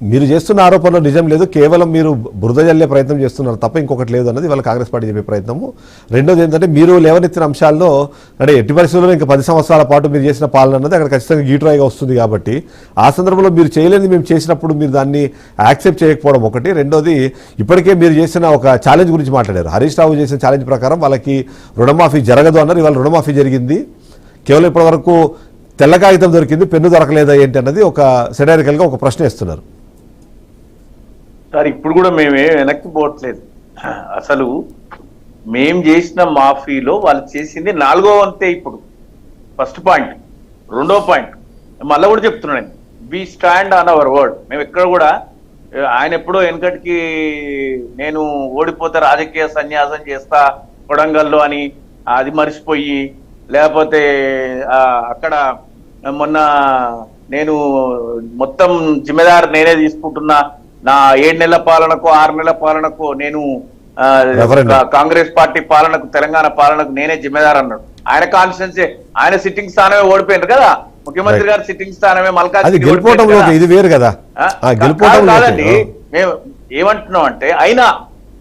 మీరు చేస్తున్న ఆరోపణలో నిజం లేదు కేవలం మీరు బురద జల్లే ప్రయత్నం చేస్తున్నారు తప్ప ఇంకొకటి లేదు అన్నది వాళ్ళ కాంగ్రెస్ పార్టీ చెప్పే ప్రయత్నము. రెండోది ఏంటంటే మీరు లేవనెత్తిన అంశాల్లో అంటే ఎట్టి పరిస్థితుల్లో ఇంకా పది సంవత్సరాల పాటు మీరు చేసిన పాలన అన్నది అక్కడ ఖచ్చితంగా గీట్రాయిగా వస్తుంది కాబట్టి ఆ సందర్భంలో మీరు చేయలేని మేము చేసినప్పుడు మీరు దాన్ని యాక్సెప్ట్ చేయకపోవడం ఒకటి. రెండోది ఇప్పటికే మీరు చేసిన ఒక ఛాలెంజ్ గురించి మాట్లాడారు. హరీష్ రావు చేసిన ఛాలెంజ్ ప్రకారం వాళ్ళకి రుణమాఫీ జరగదు అన్నారు. ఇవాళ రుణమాఫీ జరిగింది. కేవలం ఇప్పటివరకు తెల్ల కాగితం దొరికింది పెన్ను దొరకలేదా ఏంటి అన్నది ఒక సెడారికల్గా ఒక ప్రశ్న ఇస్తున్నారు సార్ ఇప్పుడు కూడా మేమే వెనక్కి పోవట్లేదు. అసలు మేం చేసిన మాఫీలో వాళ్ళు చేసింది నాలుగో వంతే ఇప్పుడు. First point. రెండో పాయింట్. మళ్ళీ కూడా చెప్తున్నాను we stand on our word మేము ఎక్కడ కూడా ఆయన ఎప్పుడో వెనకటికి నేను ఓడిపోతే రాజకీయ సన్యాసం చేస్తా కొడంగల్లో అని అది మర్చిపోయి లేకపోతే అక్కడ మొన్న నేను మొత్తం జిమ్మెదారు నేనే తీసుకుంటున్నా నా ఏడు నెలల పాలనకు ఆరు నెలల పాలనకు నేను కాంగ్రెస్ పార్టీ పాలనకు తెలంగాణ పాలనకు నేనే జిమ్మెదారు అన్నాడు. ఆయన కాన్స్టిట్యున్సీ ఆయన సిట్టింగ్ స్థానమే ఓడిపోయింది కదా. ముఖ్యమంత్రి. గారు సిట్టింగ్ స్థానమే మల్కా అది గెలుపోవటంలో ఇది వేరు కదా. ఆ, ఆ, గెలుపోవటం కాదు- వేరు. కాదండి మేము ఏమంటున్నాం అంటే అయినా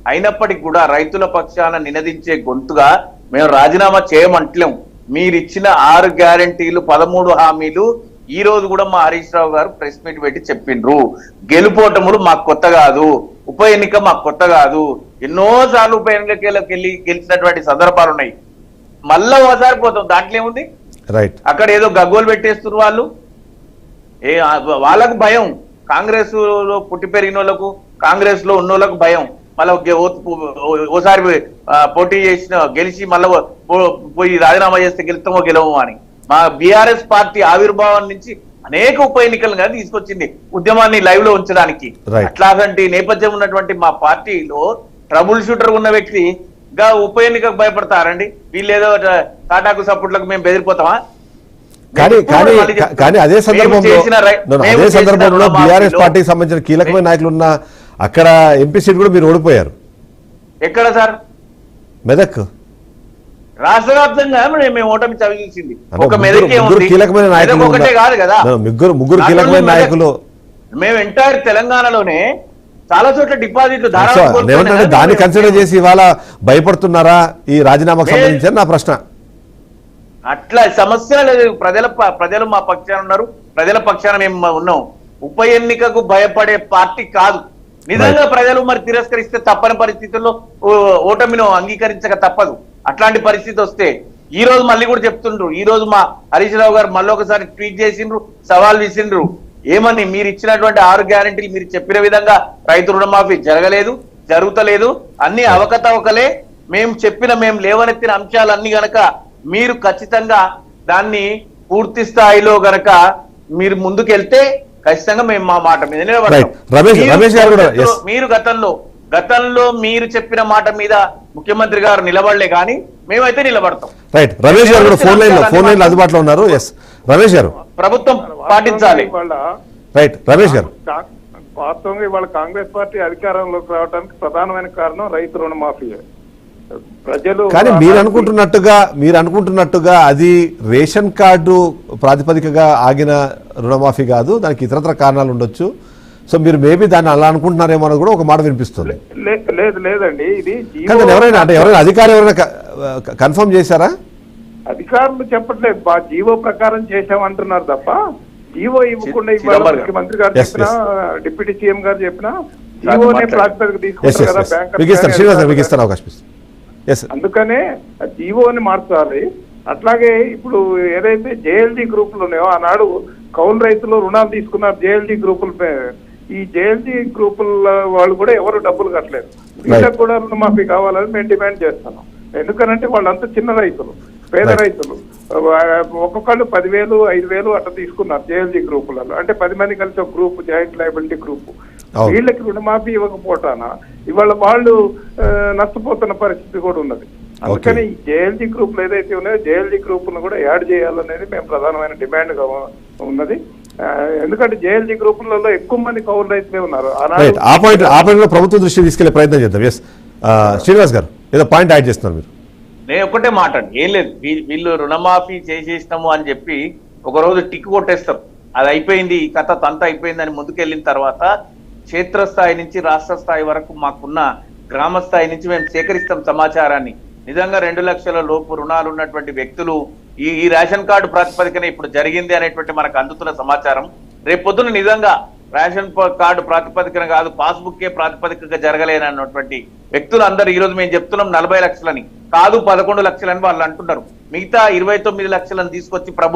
అయినప్పటికీ కూడా రైతుల పక్షాన నినదించే గొంతుగా మేము రాజీనామా చేయమంటలేం. మీరు ఇచ్చిన ఆరు గ్యారంటీలు పదమూడు హామీలు ఈ రోజు కూడా మా హరీష్ రావు గారు ప్రెస్ మీట్ పెట్టి చెప్పిండ్రు. గెలుపోటములు మాకు కొత్త కాదు ఉప ఎన్నిక మాకు కొత్త కాదు. ఎన్నో సార్లు ఉప ఎన్నికలకు వెళ్ళి గెలిచినటువంటి సందర్భాలు ఉన్నాయి. మళ్ళా ఒకసారి పోతాం. దాంట్లో ఏముంది? రైట్ అక్కడ ఏదో గగ్గోలు పెట్టేస్తున్నారు వాళ్ళు. ఏ వాళ్ళకు భయం. కాంగ్రెస్లో పుట్టి పెరిగిన వాళ్ళకు కాంగ్రెస్లో ఉన్న వాళ్ళకు భయం మళ్ళీ ఓసారి పోటీ చేసిన గెలిచి మళ్ళీ పోయి రాజీనామా చేస్తే గెలుస్తామో గెలవమో అని. మా బీఆర్ఎస్ పార్టీ ఆవిర్భావం నుంచి అనేక ఉప ఎన్నికలు కానీ తీసుకొచ్చింది ఉద్యమాన్ని లైవ్లో ఉంచడానికి. అట్లాగంటి నేపథ్యం ఉన్నటువంటి మా పార్టీలో ట్రబుల్ షూటర్ ఉన్న వ్యక్తి గా ఉప ఎన్నికకు భయపడతారండి. వీళ్ళు ఏదో టాటాకు సపోర్ట్లకు మేము బెదిరిపోతామా? కానీ కానీ అదే సందర్భంలో అదే సందర్భంలో బీఆర్ఎస్ పార్టీకి సంబంధించిన కీలకమైన నాయకులు ఉన్న అక్కడ ఎంపీ సీట్ కూడా మీరు ఓడిపోయారు. ఎక్కడ సార్? మెదక్. రాష్ట్ర వ్యాప్తంగా మేము ఓటమి చవి చూసింది అంటే ఒక మెదకే ఉంది ఒకటే. కాదు కదా. ముగ్గురు ముగ్గురు కీలకమైన నాయకులు. మేము ఎంటైర్ తెలంగాణలోనే చాలా చోట్ల డిపాజిట్లు ఏమంటే దాన్ని కన్సిడర్ చేసి ఇవాళ భయపడుతున్నారా ఈ రాజీనామాకు మే- సంబంధించి అని నా ప్రశ్న? అట్లా సమస్య లేదు. ప్రజల ప్రజలు మా పక్షాన ఉన్నారు. ప్రజల పక్షాన మేము ఉన్నాం. ఉప ఎన్నికకు భయపడే పార్టీ కాదు. నిజంగా ప్రజలు మరి తిరస్కరిస్తే తప్పని పరిస్థితుల్లో ఓటమిను అంగీకరించక తప్పదు. అట్లాంటి పరిస్థితి వస్తే ఈ రోజు మళ్ళీ కూడా చెప్తుండ్రు. ఈ రోజు మా హరీష్ రావు గారు మళ్ళీ ఒకసారి ట్వీట్ చేసిండ్రు సవాల్ విసిండ్రు. ఏమని? మీరు ఇచ్చినటువంటి ఆరు గ్యారెంటీలు మీరు చెప్పిన విధంగా రైతు రుణమాఫీ జరగలేదు జరుగుతలేదు. అన్ని అవకతవకలే. మేము చెప్పిన మేము లేవనెత్తిన అంశాలన్నీ గనక మీరు ఖచ్చితంగా దాన్ని పూర్తి స్థాయిలో గనక మీరు ముందుకెళ్తే ఖచ్చితంగా మేము మా మాట మీద నిలబడతాం. మీరు గతంలో గతంలో మీరు చెప్పిన మాట మీద ముఖ్యమంత్రి గారు నిలబడలే కానీ మేమైతే నిలబడతాం. రైట్ రమేష్ గారు ఫోన్ లైన్లో ఫోన్ లైన్లో అందుబాటులో ఉన్నారు. ఎస్ రమేష్ గారు. ప్రభుత్వం పాటించాలి. వాళ్ళ రైట్ రమేష్ గారు. వాస్తవంగా ఇవాళ కాంగ్రెస్ పార్టీ అధికారంలోకి రావడానికి ప్రధానమైన కారణం రైతు రుణమాఫీ. ప్రజలు కానీ మీరు అనుకుంటున్నట్టుగా మీరు అనుకుంటున్నట్టుగా అది రేషన్ కార్డు ప్రాతిపదికగా ఆగిన రుణమాఫీ కాదు. దానికి ఇతరత్ర కారణాలు ఉండొచ్చు. సో మీరు మేబీ దాన్ని అలా అనుకుంటున్నారేమో అని కూడా ఒక మాట వినిపిస్తుంది. లే- లేదు లేదండి. ఇది ఎవరైనా అంటే ఎవరైనా అధికారి ఎవరైనా కన్ఫర్మ్ చేశారా? అధికారులు చెప్పట్లేదు. బా జీవో ప్రకారం చేశామంటున్నారు తప్ప జీవో ఇవ్వకుండా చిదంబరం. ముఖ్యమంత్రి గారు చెప్పినా డిప్యూటీ సీఎం గారు చెప్పినా అందుకనే జీవోని మార్చాలి. అట్లాగే ఇప్పుడు ఏదైతే జేఎల్జీ గ్రూపులు ఉన్నాయో ఆనాడు కౌలు రైతులు రుణాలు తీసుకున్నారు జేఎల్జీ గ్రూపుల ఈ జేఎల్జీ గ్రూపుల వాళ్ళు కూడా ఎవరు డబ్బులు కట్టలేదు. వీళ్ళకి కూడా రుణమాఫీ కావాలని మేము డిమాండ్ చేస్తున్నాం. ఎందుకనంటే వాళ్ళంతా చిన్న రైతులు పేద. రైతులు. ఒక్కొక్కళ్ళు పదివేలు ఐదు వేలు అట్లా తీసుకున్నారు జేఎల్జీ గ్రూపులలో. అంటే పది మంది కలిసి ఒక గ్రూప్ జాయింట్ లైబిలిటీ గ్రూప్. వీళ్ళకి రుణమాఫీ ఇవ్వకపోవటాన? ఇవాళ వాళ్ళు నష్టపోతున్న పరిస్థితి కూడా ఉన్నది. అందుకని ఈ జేఎల్జీ గ్రూపులు ఏదైతే ఉన్నాయో జేఎల్జీ గ్రూపులను కూడా యాడ్ చేయాలనేది మేము ప్రధానమైన డిమాండ్గా ఉన్నది. ఎందుకంటే జేఎల్జీ గ్రూపులలో ఎక్కువ మంది కౌలు రైతులే ఉన్నారు. ఆ పాయింట్ ఆ పాయింట్లో ప్రభుత్వం దృష్టి తీసుకెళ్ళే ప్రయత్నం చేద్దాం. ఎస్ శ్రీనివాస్ గారు ఏదో పాయింట్ యాడ్ చేస్తున్నారు మీరు. నేను ఒకటే మాట ఏం లేదు. వీళ్ళు రుణమాఫీ చేసేసినాము అని చెప్పి ఒక రోజు టిక్ కొట్టేస్తారు. అది అయిపోయింది. ఈ కథ తంత అయిపోయింది అని ముందుకెళ్ళిన తర్వాత క్షేత్రస్థాయి నుంచి రాష్ట్ర స్థాయి వరకు మాకున్న గ్రామ స్థాయి నుంచి మేము సేకరిస్తాం సమాచారాన్ని. నిజంగా రెండు లక్షల లోపు రుణాలు ఉన్నటువంటి వ్యక్తులు ఈ ఈ రేషన్ కార్డు ప్రాతిపదికన ఇప్పుడు జరిగింది అనేటువంటి మనకు అందుతున్న సమాచారం. రేపొద్దున నిజంగా రేషన్ కార్డు ప్రాతిపదికన కాదు పాస్బుక్కే ప్రాతిపదికగా జరగలేనన్నటువంటి వ్యక్తులు అందరూ ఈ రోజు మేము చెప్తున్నాం నలభై లక్షలని. కాదు పదకొండు లక్షలని వాళ్ళు అంటున్నారు. మిగతా ఇరవై తొమ్మిది లక్షలను తీసుకొచ్చి ప్రభుత్వం